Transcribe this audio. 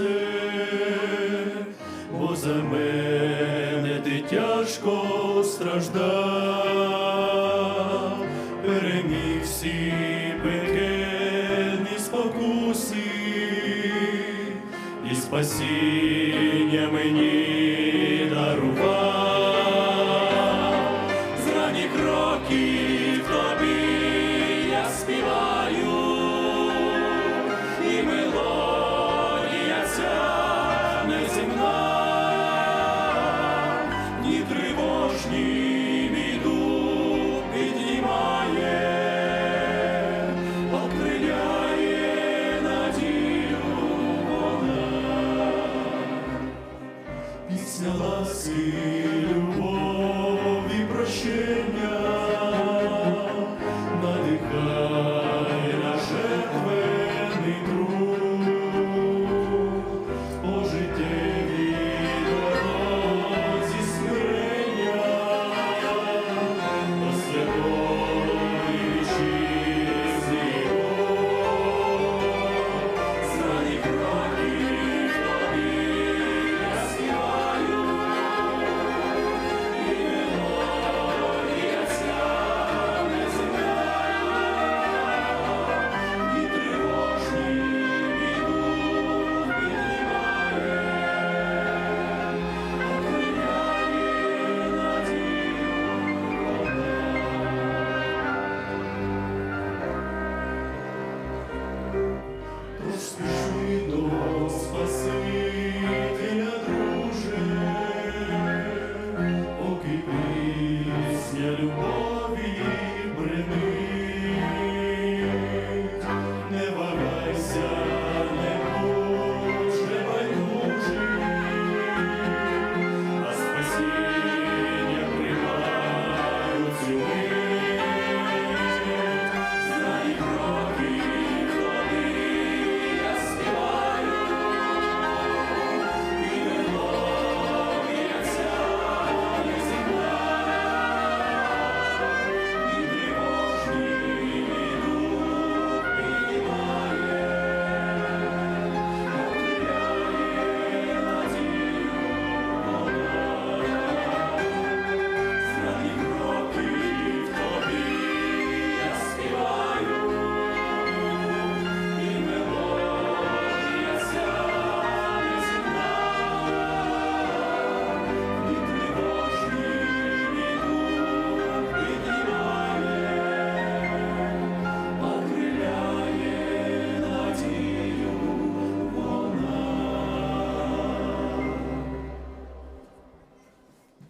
спаси, бо за мене ти тяжко страждав, переміг всі пекельні спокуси і спасіння мені. see. siedu bom.